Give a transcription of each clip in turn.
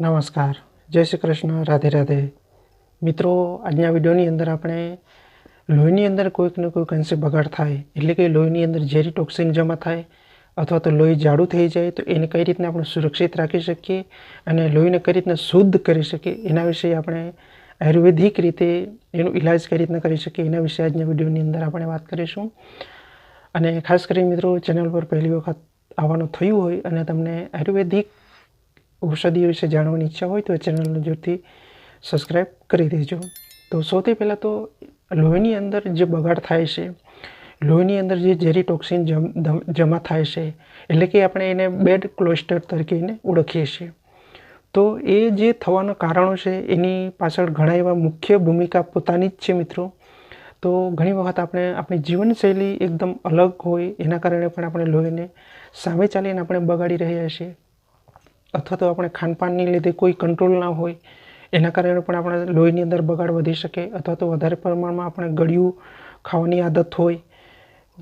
નમસ્કાર. જય શ્રી કૃષ્ણ. રાધે રાધે. મિત્રો, આજના વિડીયોની અંદર આપણે લોહીની અંદર કોઈકને કોઈક અંશે બગાડ થાય, એટલે કે લોહીની અંદર ઝેરી ટોક્સિન જમા થાય, અથવા તો લોહી જાડું થઈ જાય, તો એને કઈ રીતના આપણે સુરક્ષિત રાખી શકીએ અને લોહીને કઈ રીતના શુદ્ધ કરી શકીએ, એના વિશે આપણે આયુર્વેદિક રીતે એનો ઇલાજ કઈ રીતના કરી શકીએ, એના વિશે આજના વિડીયોની અંદર આપણે વાત કરીશું. અને ખાસ કરીને મિત્રો, ચેનલ પર પહેલી વખત આવવાનું થયું હોય અને તમને આયુર્વેદિક ઔષધિઓ વિશે જાણવાની ઈચ્છા હોય તો ચેનલને જરૂરથી સબસ્ક્રાઈબ કરી દેજો. તો સૌથી પહેલાં તો લોહીની અંદર જે બગાડ થાય છે, લોહીની અંદર જે ઝેરી ટોક્સિન જમ- જમા થાય છે, એટલે કે આપણે એને બેડ ક્લોસ્ટર તરીકે એને ઓળખીએ છીએ. તો એ જે થવાના કારણો છે, એની પાછળ ઘણા એવા મુખ્ય ભૂમિકા પોતાની જ છે મિત્રો. તો ઘણી વખત આપણે આપણી જીવનશૈલી એકદમ અલગ હોય, એના કારણે પણ આપણે લોહીને સામે ચાલીને આપણે બગાડી રહ્યા છીએ. અથવા તો આપણે ખાનપાનની લીધે કોઈ કંટ્રોલ ના હોય, એના કારણે પણ આપણા લોહીની અંદર બગાડ વધી શકે અથવા તો વધારે પ્રમાણમાં આપણે ગળ્યું ખાવાની આદત હોય,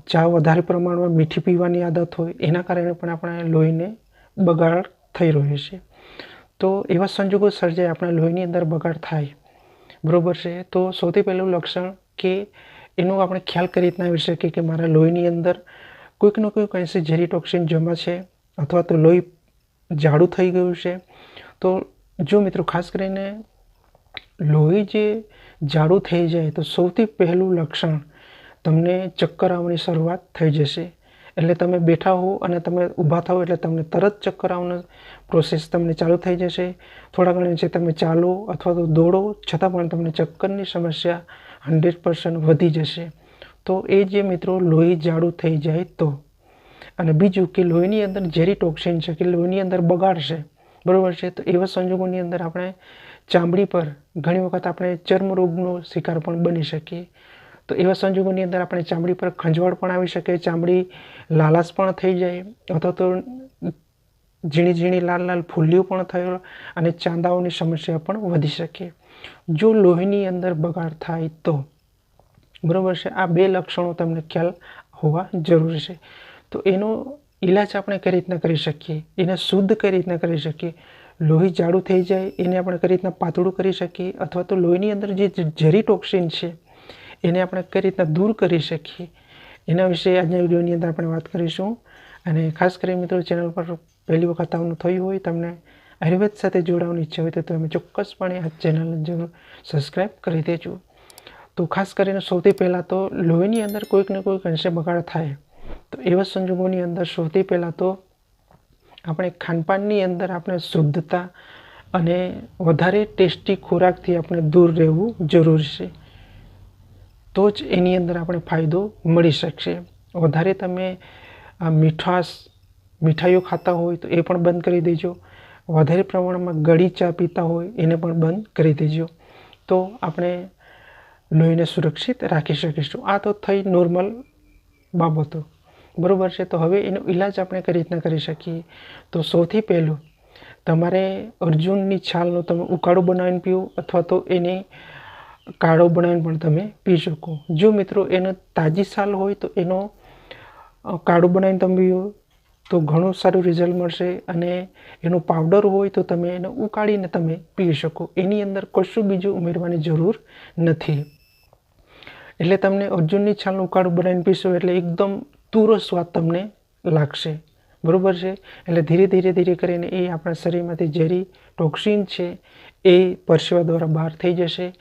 ચા વધારે પ્રમાણમાં મીઠી પીવાની આદત હોય, એના કારણે પણ આપણે લોહીને બગાડ થઈ રહ્યો છે. તો એવા સંજોગો સર્જાય આપણા લોહીની અંદર બગાડ થાય, બરાબર છે? તો સૌથી પહેલું લક્ષણ કે એનું આપણે ખ્યાલ કરી રીતના આવી શકીએ કે મારા લોહીની અંદર કોઈકનો કોઈક અંશે ઝેરી ટોક્સિન જમા છે, અથવા તો લોહી જાડું થઈ ગયું છે. તો જો મિત્રો, ખાસ કરીને લોહી જે જાડું થઈ જાય, તો સૌથી પહેલું લક્ષણ તમને ચક્કર આવવાની શરૂઆત થઈ જશે. એટલે તમે બેઠા હો અને તમે ઊભા થાઓ એટલે તમને તરત ચક્કર આવવાનો પ્રોસેસ તમને ચાલુ થઈ જશે. થોડા ઘણા છે તમે ચાલો અથવા તો દોડો, છતાં પણ તમને ચક્કરની સમસ્યા હંડ્રેડ પર્સન્ટ વધી જશે. તો એ જે મિત્રો, લોહી જાડું થઈ જાય તો અને બીજું કે લોહીની અંદર ઝેરી ટોક્સિન છે કે લોહીની અંદર બગાડ છે. બરાબર છે? તો એવા સંજોગોની અંદર આપણે ચામડી પર ઘણી વખત આપણે ચર્મરોગનો શિકાર પણ બની શકીએ. તો એવા સંજોગોની અંદર આપણે ચામડી પર ખંજવાળ પણ આવી શકે, ચામડી લાલાશ પણ થઈ જાય, અથવા તો ઝીણી ઝીણી લાલ લાલ ફૂલ્યું પણ થયો અને ચાંદાઓની સમસ્યા પણ વધી શકે. જો લોહીની અંદર બગાડ થાય તો. બરાબર છે? આ બે લક્ષણો તમને ખ્યાલ હોવા જરૂરી છે. તો એનો ઈલાજ આપણે કઈ રીતના કરી શકીએ? એને શુદ્ધ કઈ રીતના કરી શકીએ? લોહી જાડું થઈ જાય, એને આપણે કઈ રીતના પાતળું કરી શકીએ? અથવા તો લોહીની અંદર જે ઝેરી ટોક્સિન છે, એને આપણે કઈ રીતના દૂર કરી શકીએ? એના વિશે આજના વિડીયોની અંદર આપણે વાત કરીશું. અને ખાસ કરીને મિત્રો, ચેનલ પર પહેલી વખત આવનું થયું હોય, તમને આયુર્વેદ સાથે જોડાવાની ઈચ્છા હોય, તો તમે ચોક્કસપણે આ ચેનલને જરૂર સબસ્ક્રાઈબ કરી દેજો. તો ખાસ કરીને સૌથી પહેલાં તો લોહીની અંદર કોઈક ને કોઈક અંશે બગાડ થાય. તો એવા સંજોગોની અંદર સૌથી પહેલાં તો આપણે ખાનપાનની અંદર આપણે શુદ્ધતા અને વધારે ટેસ્ટી ખોરાકથી આપણે દૂર રહેવું જરૂરી છે. તો જ એની અંદર આપણે ફાયદો મળી શકશે. વધારે તમે મીઠાશ, મીઠાઈઓ ખાતા હોય તો એ પણ બંધ કરી દેજો. વધારે પ્રમાણમાં ગળી ચા પીતા હોય એને પણ બંધ કરી દેજો. તો આપણે લોહીને સુરક્ષિત રાખી શકીશું. આ તો થઈ નોર્મલ બાબતો. બરાબર છે? તો હવે એનો ઈલાજ આપણે કઈ રીતના કરી શકીએ? તો સૌથી પહેલું, તમારે અર્જુનની છાલનો તમે ઉકાળો બનાવીને પીવો અથવા તો એને કાળો બનાવીને પણ તમે પી શકો. જો મિત્રો એનો તાજી છાલ હોય તો એનો કાળો બનાવીને તમે પીવો. તો ઘણું સારું રિઝલ્ટ મળશે અને એનો પાવડર હોય તો તમે એને ઉકાળીને તમે પી શકો. એની અંદર કશું બીજું ઉમેરવાની જરૂર નથી. એટલે તમને અર્જુનની છાલનું ઉકાળું બનાવીને પીશો એટલે એકદમ તુરો સ્વાદ તમને લાગશે. બરાબર છે? એટલે ધીરે ધીરે ધીરે કરીને એ આપણા શરીરમાંથી ઝેરી ટોક્સિન છે એ પરસેવા દ્વારા બહાર થઈ જશે.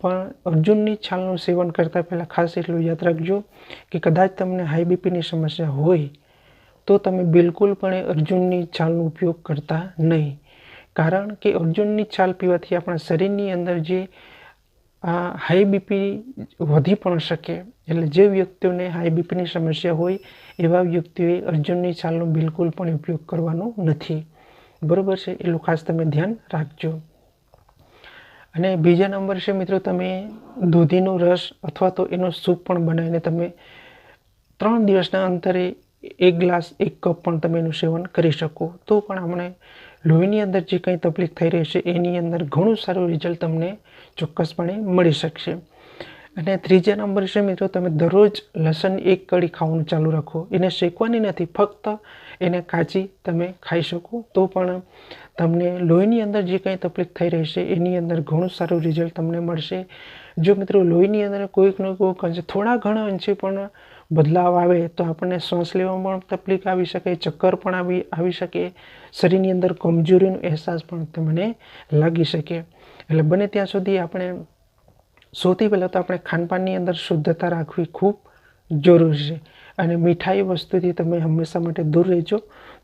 પણ અર્જુનની છાલનું સેવન કરતાં પહેલાં ખાસ એટલું યાદ રાખજો કે કદાચ તમને હાઈ બીપીની સમસ્યા હોય તો તમે બિલકુલ પણ અર્જુનની છાલનો ઉપયોગ કરતા નહીં. કારણ કે અર્જુનની છાલ પીવાથી આપણા શરીરની અંદર જે આ હાઈ બીપી વધી પણ શકે. એટલે જે વ્યક્તિઓને હાઈ બીપીની સમસ્યા હોય, એવા વ્યક્તિઓએ અર્જુનની છાલનો બિલકુલ પણ ઉપયોગ કરવાનો નથી. બરોબર છે? એટલું ખાસ તમે ધ્યાન રાખજો. અને બીજા નંબર છે મિત્રો, તમે દૂધીનો રસ અથવા તો એનો સૂપ પણ બનાવીને તમે ત્રણ દિવસના અંતરે એક ગ્લાસ, એક કપ પણ તમે એનું સેવન કરી શકો. તો પણ આપણે લોહીની અંદર જે કંઈ તકલીફ થઈ રહી છે, એની અંદર ઘણું સારું રિઝલ્ટ તમને ચોક્કસપણે મળી શકશે. અને ત્રીજા નંબર છે મિત્રો, તમે દરરોજ લસણ એક કડી ખાવાનું ચાલુ રાખો. એને શેકવાની નથી, ફક્ત એને કાચી તમે ખાઈ શકો. તો પણ તમને લોહીની અંદર જે કંઈ તકલીફ થઈ રહી છે, એની અંદર ઘણું સારું રિઝલ્ટ તમને મળશે. જો મિત્રો, લોહીની અંદર કોઈકનો કોઈક અંશે થોડા ઘણા અંશે પણ બદલાવ આવે તો આપણને શ્વાસ લેવામાં પણ તકલીફ આવી શકે, ચક્કર પણ આવી આવી શકે, શરીરની અંદર કમજોરીનો અહેસાસ પણ તમને લાગી શકે. એટલે બને ત્યાં સુધી આપણે સૌથી પહેલાં તો આપણે ખાનપાનની અંદર શુદ્ધતા રાખવી ખૂબ જરૂરી છે. અને મીઠાઈ વસ્તુથી તમે હંમેશા માટે દૂર રહેજો,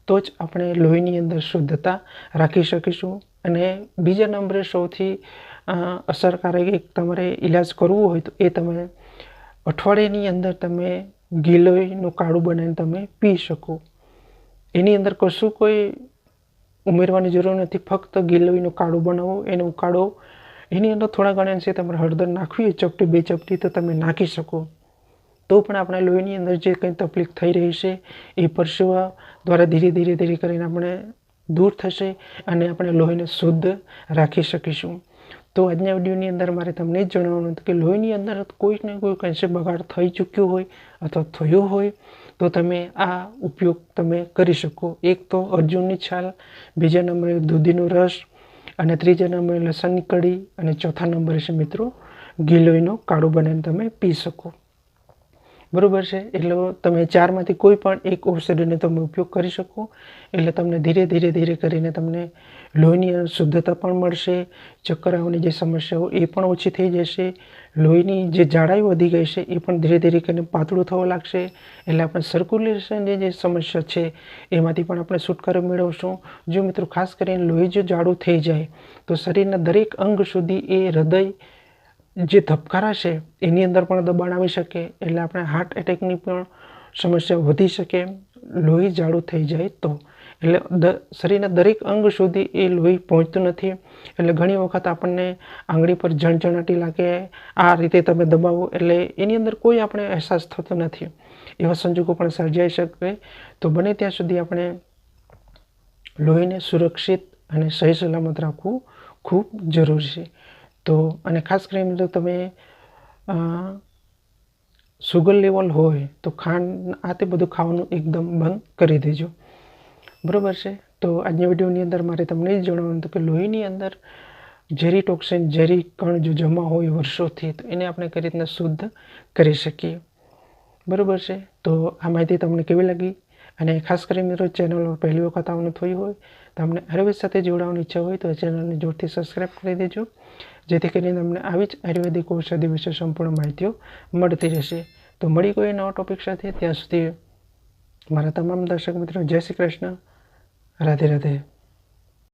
તો જ આપણે લોહીની અંદર શુદ્ધતા રાખી શકીશું. અને બીજા નંબરે સૌથી અસરકારક એક તમારે ઈલાજ કરવું હોય તો એ તમે અઠવાડિયાની અંદર તમે ગિલોયનું કાળું બનાવીને તમે પી શકો. એની અંદર કશું કોઈ ઉમેરવાની જરૂર નથી. ફક્ત ગિલોયનું કાળું બનાવો, એને ઉકાળો. એની અંદર થોડા ઘણા અંશે તમારે હળદર નાખવી ચપટી, બે ચપટી તો તમે નાખી શકો. તો પણ આપણા લોહીની અંદર જે કંઈ તકલીફ થઈ રહી છે, એ પરસેવા દ્વારા ધીરે ધીરે ધીરે કરીને આપણે દૂર થશે અને આપણે લોહીને શુદ્ધ રાખી શકીશું. તો આજના વિડીયોની અંદર મારે તમને જ જણાવવાનું હતું કે લોહીની અંદર કોઈ ને કોઈ અંશે બગાડ થઈ ચૂક્યો હોય અથવા થયો હોય, તો તમે આ ઉપયોગ તમે કરી શકો. એક તો અર્જુનની છાલ, બીજા નંબરે દૂધીનો રસ અને ત્રીજા નંબરે લસણની કઢી અને ચોથા નંબરે છે મિત્રો, ગિલોયનો કાળો બનાવીને તમે પી શકો. બરાબર છે? એટલે તમે ચારમાંથી કોઈ પણ એક ઔષધિનો તમે ઉપયોગ કરી શકો. એટલે તમને ધીરે ધીરે ધીરે કરીને તમને લોહીની શુદ્ધતા પણ મળશે, ચક્કરાઓની જે સમસ્યાઓ એ પણ ઓછી થઈ જશે, લોહીની જે જાડાઈ વધી ગઈ છે એ પણ ધીરે ધીરે કરીને પાતળું થવા લાગશે. એટલે આપણે સર્ક્યુલેશનની જે સમસ્યા છે એમાંથી પણ આપણે છુટકારો મેળવશું. જો મિત્રો ખાસ કરીને લોહી જો જાડું થઈ જાય, તો શરીરના દરેક અંગ સુધી એ હૃદય જે ધબકારા છે, એની અંદર પણ દબાણ આવી શકે, એટલે આપણે હાર્ટ એટેકની પણ સમસ્યા વધી શકે, લોહી જાડું થઈ જાય તો. એટલે શરીરના દરેક અંગ સુધી એ લોહી પહોંચતું નથી, એટલે ઘણી વખત આપણને આંગળી પર ઝણઝણાટી લાગે, આ રીતે તમે દબાવો, એટલે એની અંદર કોઈ આપણે અહેસાસ થતો નથી. એવા સંજોગો પણ સર્જાઈ શકે, તો બને ત્યાં સુધી આપણે લોહીને સુરક્ષિત અને સહી સલામત રાખવું ખૂબ જરૂરી છે. તો અને ખાસ કરીને જો તમે સુગર લેવલ હોય તો ખાંડ આ તે બધું ખાવાનું એકદમ બંધ કરી દેજો. બરાબર છે? તો આજના વિડીયોની અંદર મારે તમને એ જણાવવાનું હતું કે લોહીની અંદર ઝેરી ટોક્સિન ઝેરી કણ જો જમા હોય વર્ષોથી તો એને આપણે કઈ રીતના શુદ્ધ કરી શકીએ. બરાબર છે? તો આ માહિતી તમને કેવી લાગી? અને ખાસ કરીને મિત્રો ચેનલ પર પહેલી વખત આવવાનું થયું હોય તમને આયુર્વેદ સાથે જોડાવાની ઈચ્છા હોય તો ચેનલને જોરથી સબસ્ક્રાઈબ કરી દેજો. જેથી કરીને તમને આવી જ આયુર્વેદિક ઔષધિ વિશે સંપૂર્ણ માહિતીઓ મળતી રહેશે. તો મળી કોઈ નવા ટોપિક સાથે ત્યાં સુધી મારા તમામ દર્શક મિત્રો, જય શ્રી કૃષ્ણ. રાધે રાધે.